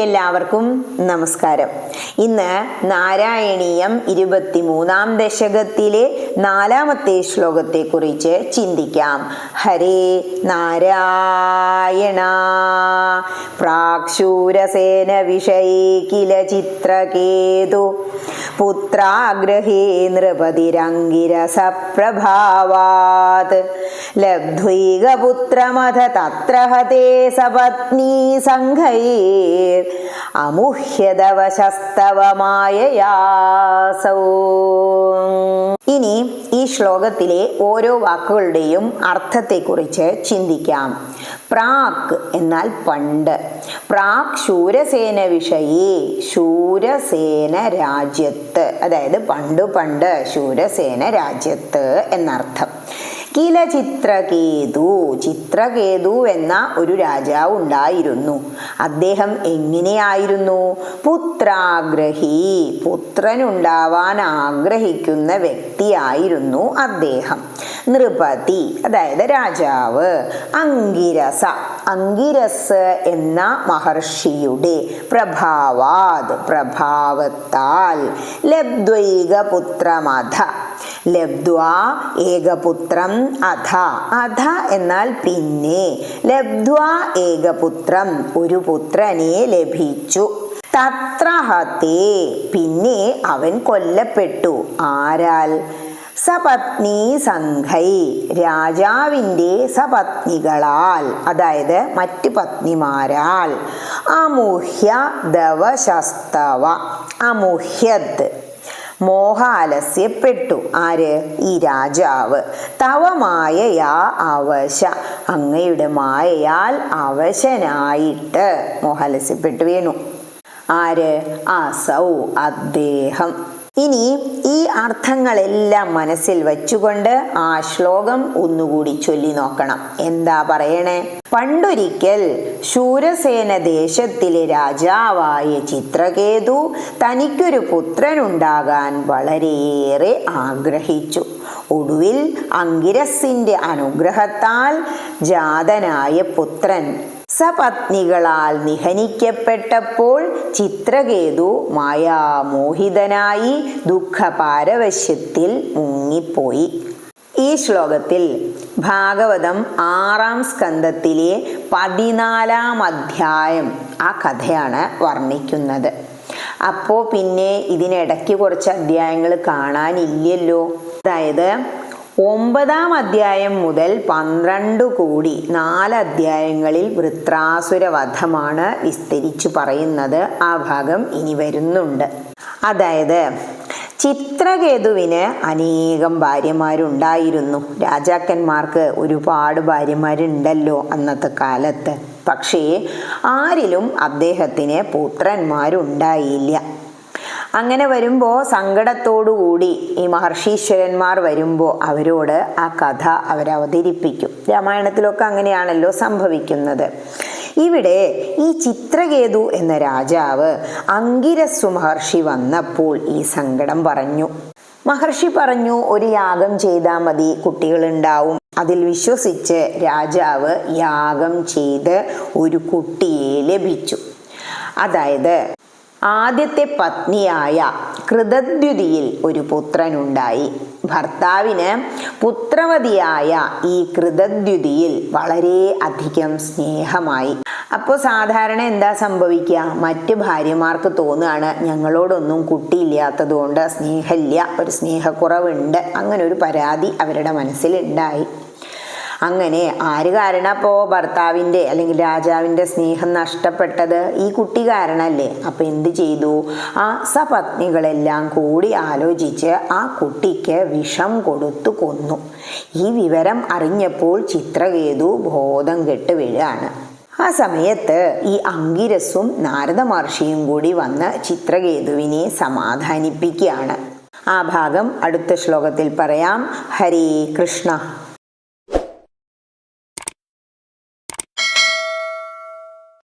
എല്ലാവർക്കും നമസ്കാരം. ഇന്ന് നാരായണീയം ഇരുപത്തിമൂന്നാം ദശകത്തിലെ നാലാമത്തെ ശ്ലോകത്തെ കുറിച്ച് ചിന്തിക്കാം. ഹരേ നാരായണ. പ്രാക്ഷൂരസേന വിഷയേ കില ചിത്രകേതു. പുത്രാഗ്രഹേ നൃപതിരങ്കിരസപ്രഭാവാത് ലബ്ധ്വൈകപുത്രമഥ തത്ര ഹതേ സപത്നീ അമുഹ്യതവശസ്തവമായയാസൗ. ഇനി ഈ ശ്ലോകത്തിലെ ഓരോ വാക്കുകളുടെയും അർത്ഥത്തെക്കുറിച്ച് ചിന്തിക്കാം. പ്രാക് എന്നാൽ പണ്ട്. പ്രാക് ശൂരസേന വിഷയേ ശൂരസേന രാജ്യത്ത്. അതായത് പണ്ടു പണ്ട് ശൂരസേന രാജ്യത്ത് എന്നർത്ഥം. കില ചിത്രകേതു ചിത്രകേതു എന്ന ഒരു രാജാവ് ഉണ്ടായിരുന്നു. അദ്ദേഹം എങ്ങനെയായിരുന്നു? പുത്രാഗ്രഹി പുത്രനുണ്ടാവാൻ ആഗ്രഹിക്കുന്ന വ്യക്തിയായിരുന്നു അദ്ദേഹം. നൃപതി അതായത് രാജാവ്. അങ്കിരസ അങ്കിരസ് എന്ന മഹർഷിയുടെ പ്രഭാവാത് പ്രഭാവത്താൽ ലബ്ദ്വൈക പുത്രമധ ലബ്ധ്വ ഏകപുത്രം അധ. അധ എന്നാൽ പിന്നെ. ലബ്ധ്വാ ഏകപുത്രം ഒരു പുത്രനെ ലഭിച്ചു. തത്രഹത്തേ പിന്നെ അവൻ കൊല്ലപ്പെട്ടു. ആരാൽ? സപത്നി സംഘൈ. രാജാവിന്റെ സപത്നികളാൽ. അതായത് മറ്റ് പത്നിമാരാൽ. അമുഹ്യ ദവശസ്തവ അമുഹ്യത് മോഹാലസ്യപ്പെട്ടു. ആര്? ഈ രാജാവ്. തവമായയാ അവശ. അങ്ങയുടെ മായയാൽ അവശനായിട്ട് മോഹാലസ്യപ്പെട്ടു വീണു. ആര്? അസൗ. അദ്ദേഹം. ഇനി അർത്ഥങ്ങളെല്ലാം മനസ്സിൽ വച്ചുകൊണ്ട് ആ ശ്ലോകം ഒന്നുകൂടി ചൊല്ലി നോക്കണം. എന്താ പറയണേ? പണ്ടൊരിക്കൽ ശൂരസേന ദേശത്തിലെ രാജാവായ ചിത്രകേതു തനിക്കൊരു പുത്രനുണ്ടാകാൻ വളരെയേറെ ആഗ്രഹിച്ചു. ഒടുവിൽ അങ്കിരസിന്റെ അനുഗ്രഹത്താൽ ജാതനായ പുത്രൻ സപത്നികളാൽ നിഹനിക്കപ്പെട്ടപ്പോൾ ചിത്രകേതു മായാമോഹിതനായി ദുഃഖപാരവശ്യത്തിൽ മുങ്ങിപ്പോയി. ഈ ശ്ലോകത്തിൽ ഭാഗവതം ആറാം സ്കന്ധത്തിലെ പതിനാലാം അധ്യായം ആ കഥയാണ് വർണിക്കുന്നത്. അപ്പോൾ പിന്നെ ഇതിനിടയ്ക്ക് കുറച്ച് അധ്യായങ്ങൾ കാണാനില്ലല്ലോ. അതായത് ഒമ്പതാം അധ്യായം മുതൽ പന്ത്രണ്ട് കൂടി നാല് അധ്യായങ്ങളിൽ വൃത്രാസുര വധമാണ് വിസ്തരിച്ചു പറയുന്നത്. ആ ഭാഗം ഇനി വരുന്നുണ്ട്. അതായത് ചിത്രകേതുവിന് അനേകം ഭാര്യമാരുണ്ടായിരുന്നു. രാജാക്കന്മാർക്ക് ഒരുപാട് ഭാര്യമാരുണ്ടല്ലോ അന്നത്തെ കാലത്ത്. പക്ഷേ ആരിലും അദ്ദേഹത്തിന് പുത്രന്മാരുണ്ടായില്ല. അങ്ങനെ വരുമ്പോൾ സങ്കടത്തോടുകൂടി ഈ മഹർഷീശ്വരന്മാർ വരുമ്പോൾ അവരോട് ആ കഥ അവരവതരിപ്പിക്കും രാമായണത്തിലൊക്കെ അങ്ങനെയാണല്ലോ സംഭവിക്കുന്നത്. ഇവിടെ ഈ ചിത്രകേതു എന്ന രാജാവ് അങ്കിരസ്സു മഹർഷി വന്നപ്പോൾ ഈ സങ്കടം പറഞ്ഞു. മഹർഷി പറഞ്ഞു ഒരു യാഗം ചെയ്താൽ മതി കുട്ടികളുണ്ടാവും. അതിൽ വിശ്വസിച്ച് രാജാവ് യാഗം ചെയ്ത് ഒരു കുട്ടിയെ ലഭിച്ചു. അതായത് ആദ്യത്തെ പത്നിയായ കൃതദ്യുതിയിൽ ഒരു പുത്രനുണ്ടായി. ഭർത്താവിന് പുത്രവതിയായ ഈ കൃതദ്യുതിയിൽ വളരെ അധികം സ്നേഹമായി. അപ്പോൾ സാധാരണ എന്താ സംഭവിക്കുക? മറ്റ് ഭാര്യമാർക്ക് തോന്നുകയാണ് ഞങ്ങളോടൊന്നും കുട്ടിയില്ലാത്തതുകൊണ്ട് സ്നേഹമില്ല ഒരു സ്നേഹക്കുറവുണ്ട്. അങ്ങനെ ഒരു പരാതി അവരുടെ മനസ്സിലുണ്ടായി. അങ്ങനെ ആര് കാരണം അപ്പോൾ ഭർത്താവിന്റെ അല്ലെങ്കിൽ രാജാവിന്റെ സ്നേഹം നഷ്ടപ്പെട്ടത്? ഈ കുട്ടി കാരണല്ലേ. അപ്പോൾ എന്ത് ചെയ്തു? ആ സപത്നികളെല്ലാം കൂടി ആലോചിച്ച് ആ കുട്ടിക്ക് വിഷം കൊടുത്തു കൊന്നു. ഈ വിവരം അറിഞ്ഞപ്പോൾ ചിത്രകേതു ബോധം കെട്ട് വീഴാണ്. ആ സമയത്ത് ഈ അങ്കിരസും നാരദ മഹർഷിയും കൂടി വന്ന് ചിത്രകേതുവിനെ സമാധാനിപ്പിക്കുകയാണ്. ആ ഭാഗം അടുത്ത ശ്ലോകത്തിൽ പറയാം. ഹരേ കൃഷ്ണ.